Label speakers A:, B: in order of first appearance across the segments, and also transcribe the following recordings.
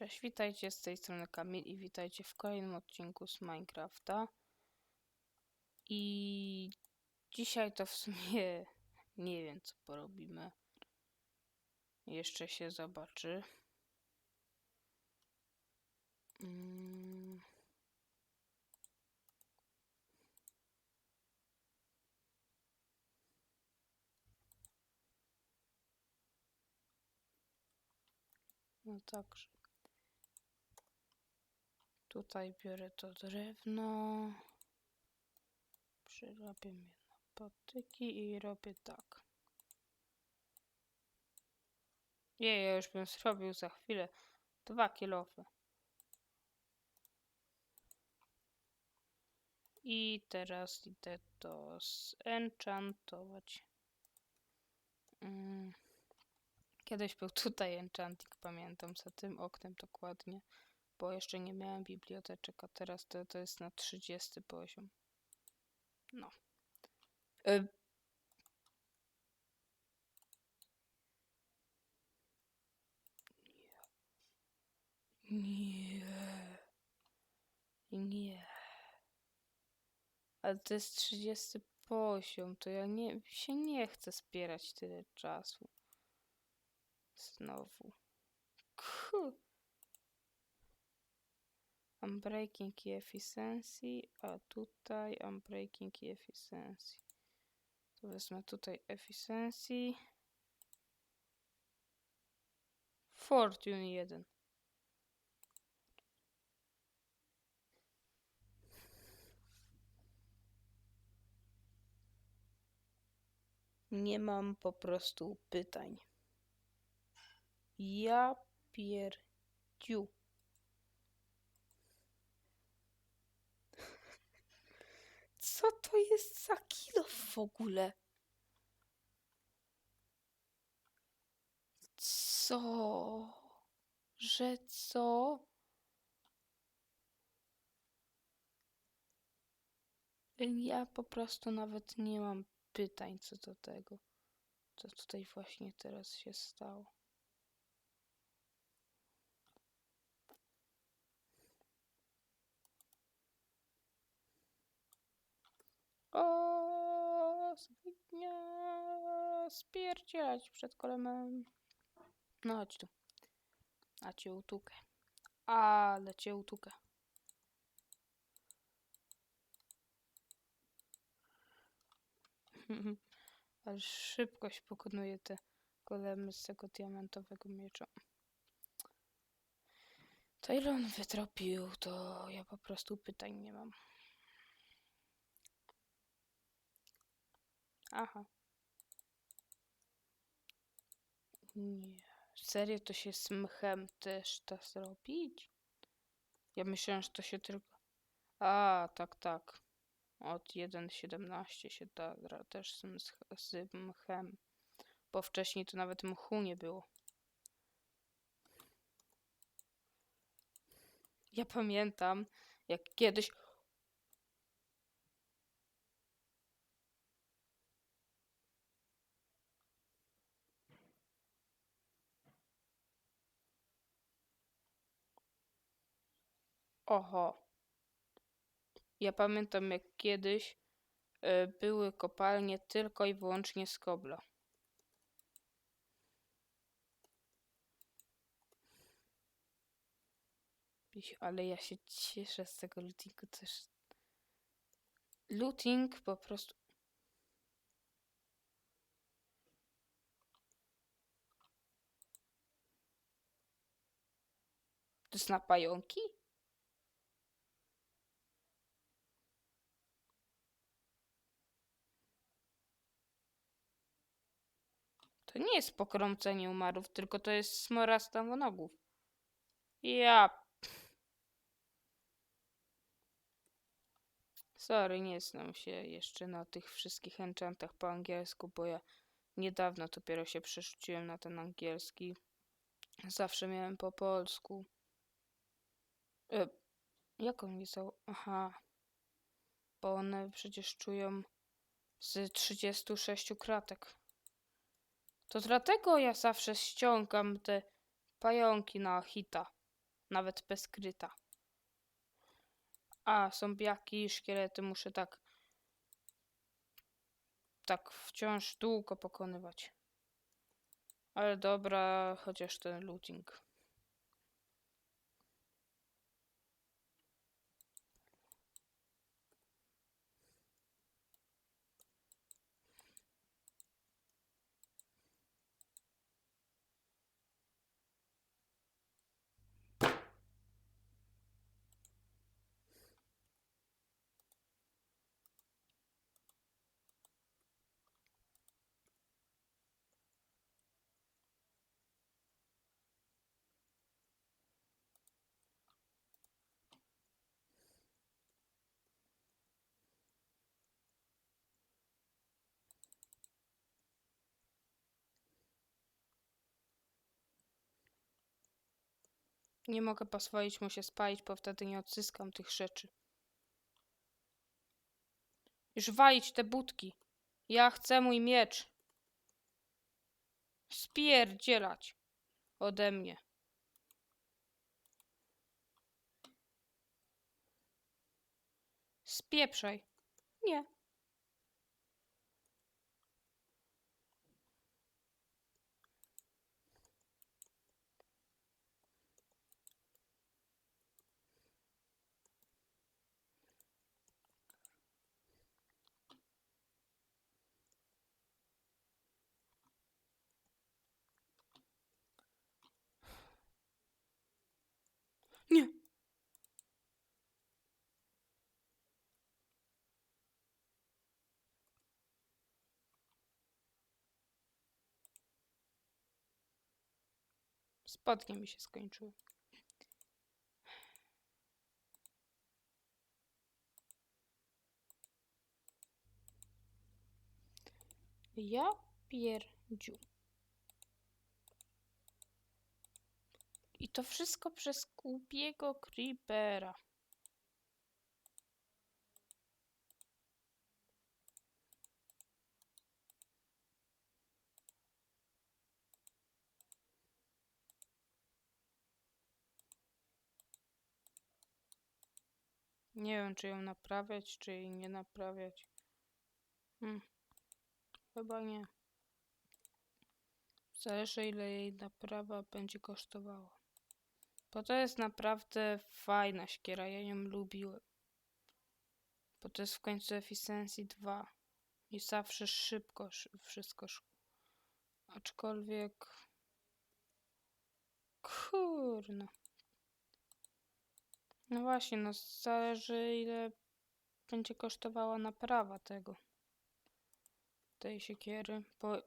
A: Cześć, witajcie z tej strony Kamil i witajcie w kolejnym odcinku z Minecrafta. I dzisiaj to w sumie nie wiem co porobimy. Jeszcze się zobaczy. Mm. No także. Tutaj biorę to drewno. Przerabiam je na patyki i robię tak. Nie, ja już bym zrobił za chwilę dwa kilofy. I teraz idę to zenchantować. Mm. Kiedyś był tutaj enchanting, pamiętam, za tym oknem dokładnie bo jeszcze nie miałem biblioteczek, a teraz to, to jest na 30 poziom. No. Y nie. Nie. Ale to jest 30 poziom, to ja nie, się nie chcę spierać tyle czasu. Znowu. Kuh. Unbreaking i efficiency, a tutaj unbreaking i efficiency. To wezmę tutaj efficiency. Fortune 1. Nie mam po prostu pytań. Ja pierdziu. Co to jest za kilo w ogóle? Co? Że co? Ja po prostu nawet nie mam pytań co do tego, co tutaj właśnie teraz się stało. Spierdzielać przed kolemem. No chodź tu. A cię utukę. Ale cię utukę. Aż szybkość pokonuje te golemy z tego diamentowego miecza. To ile on wytropił, to ja po prostu pytań nie mam. Aha. Nie. Serio to się z mchem też da zrobić? Ja myślałem, że to się tylko... A, tak, tak. Od 1.17 się da też z, z mchem. Bo wcześniej to nawet mchu nie było. Ja pamiętam, jak kiedyś... Oho. Ja pamiętam, jak kiedyś y, były kopalnie tylko i wyłącznie z kobla. Ale ja się cieszę z tego lootingu też. Looting po prostu. To jest na pająki? To nie jest pokrącenie umarów, tylko to jest smora stawonogów. Ja. Sorry, nie znam się jeszcze na tych wszystkich enchantach po angielsku, bo ja niedawno dopiero się przerzuciłem na ten angielski. Zawsze miałem po polsku. E, jak on pisał? Aha. Bo one przecież czują z 36 kratek. To dlatego ja zawsze ściągam te pająki na hita. nawet bez kryta. A, zombiaki i szkielety muszę tak tak wciąż długo pokonywać. Ale dobra, chociaż ten looting. Nie mogę pozwolić mu się spalić, bo wtedy nie odzyskam tych rzeczy. Już walić te budki. Ja chcę mój miecz. Spierdzielać ode mnie. Spieprzaj. Nie. Nie. Spodnie mi się skończyły. Ja pierdziu. I to wszystko przez głupiego creepera. Nie wiem, czy ją naprawiać, czy jej nie naprawiać. Hmm. Chyba nie. Zależy, ile jej naprawa będzie kosztowała. Bo to jest naprawdę fajna szkiera, ja ją lubiłem. Bo to jest w końcu Efficiency 2. I zawsze szybko szy- wszystko szło. Aczkolwiek... Kurno. No właśnie, no zależy ile będzie kosztowała naprawa tego. Tej siekiery, bo...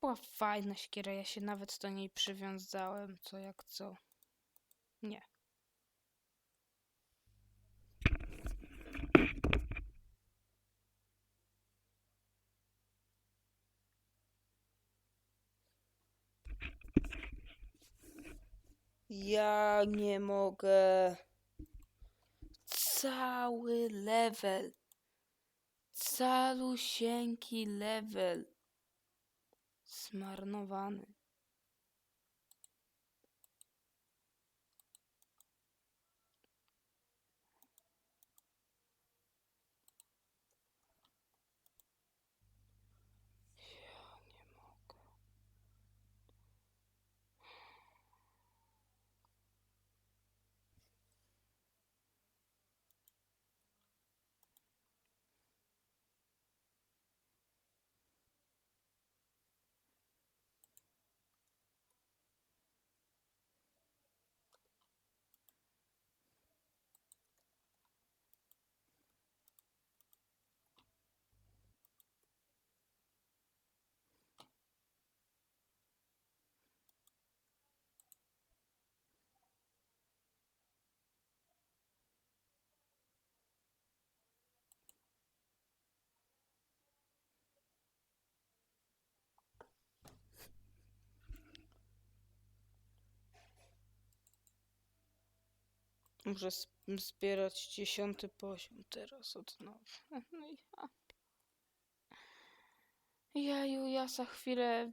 A: była fajna siekiera, ja się nawet do niej przywiązałem, co jak co. Nie. Ja nie mogę. Cały level. Calusieńki level. Смарновани. Muszę zbierać dziesiąty poziom teraz od nowa. No ja. Jaju, ja za chwilę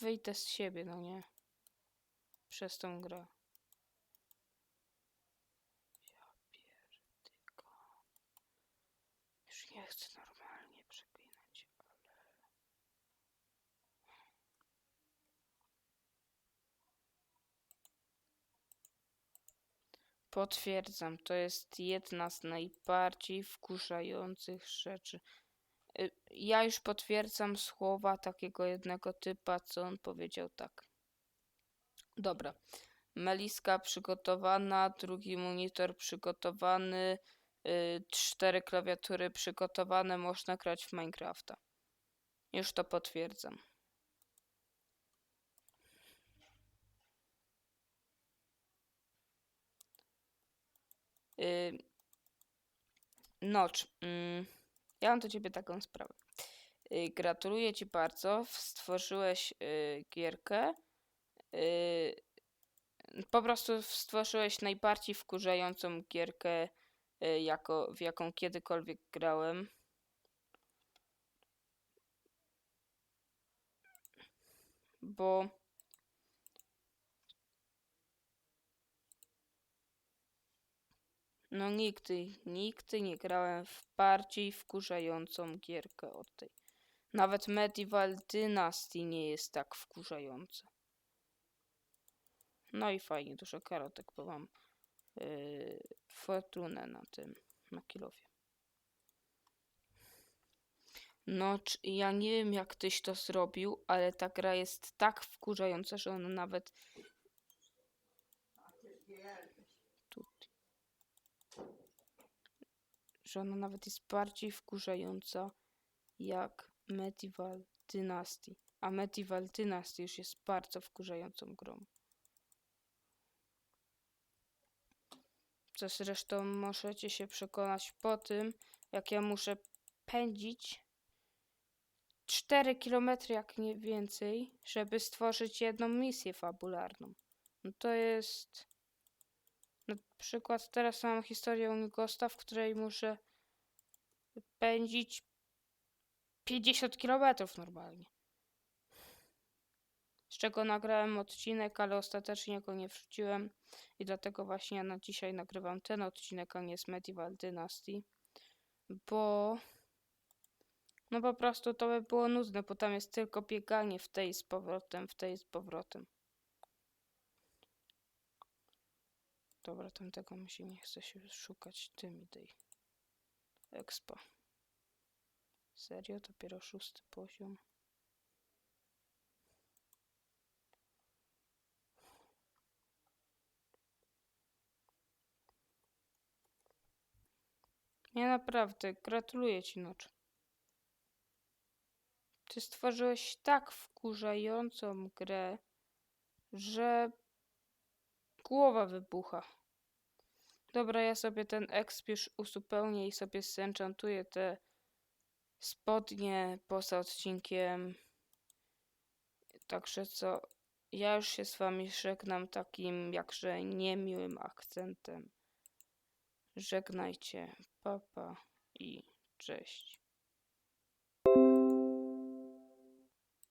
A: wyjdę z siebie, no nie? Przez tą grę. Ja pierdyka. Już nie chcę normalnie przeklinać, ale... Potwierdzam, to jest jedna z najbardziej wkurzających rzeczy. Y, Ja już potwierdzam słowa takiego jednego typa, co on powiedział tak. Dobra. Meliska przygotowana, drugi monitor przygotowany, y, cztery klawiatury przygotowane, można grać w Minecrafta. Już to potwierdzam. Y, Nocz, mm, ja mam do ciebie taką sprawę. Y, Gratuluję ci bardzo. Stworzyłeś y, gierkę. Po prostu stworzyłeś najbardziej wkurzającą gierkę, jako, w jaką kiedykolwiek grałem. Bo no nigdy, nigdy nie grałem w bardziej wkurzającą gierkę od tej. Nawet Medieval Dynasty nie jest tak wkurzające. No i fajnie, dużo karotek, bo mam yy, fortunę na tym, na kilowie. No, ja nie wiem jak tyś to zrobił, ale ta gra jest tak wkurzająca, że ona nawet... Tu. Że ona nawet jest bardziej wkurzająca jak Medieval Dynasty. A Medieval Dynasty już jest bardzo wkurzającą grą. Co zresztą możecie się przekonać po tym, jak ja muszę pędzić 4 km jak nie więcej, żeby stworzyć jedną misję fabularną. No to jest... Na przykład teraz mam historię Ungosta, w której muszę pędzić 50 km normalnie. Z czego nagrałem odcinek, ale ostatecznie go nie wrzuciłem i dlatego właśnie na dzisiaj nagrywam ten odcinek, a nie z Medieval Dynasty, bo no po prostu to by było nudne, bo tam jest tylko bieganie w tej z powrotem, w tej z powrotem. Dobra, tamtego mi się nie chce się szukać, tym idej. Expa. Serio? Dopiero szósty poziom. Naprawdę, gratuluję ci, Nocz. Ty stworzyłeś tak wkurzającą grę, że głowa wybucha. Dobra, ja sobie ten już uzupełnię i sobie zenchantuję te spodnie poza odcinkiem. Także co, ja już się z wami żegnam takim jakże niemiłym akcentem. Żegnajcie, papa i cześć.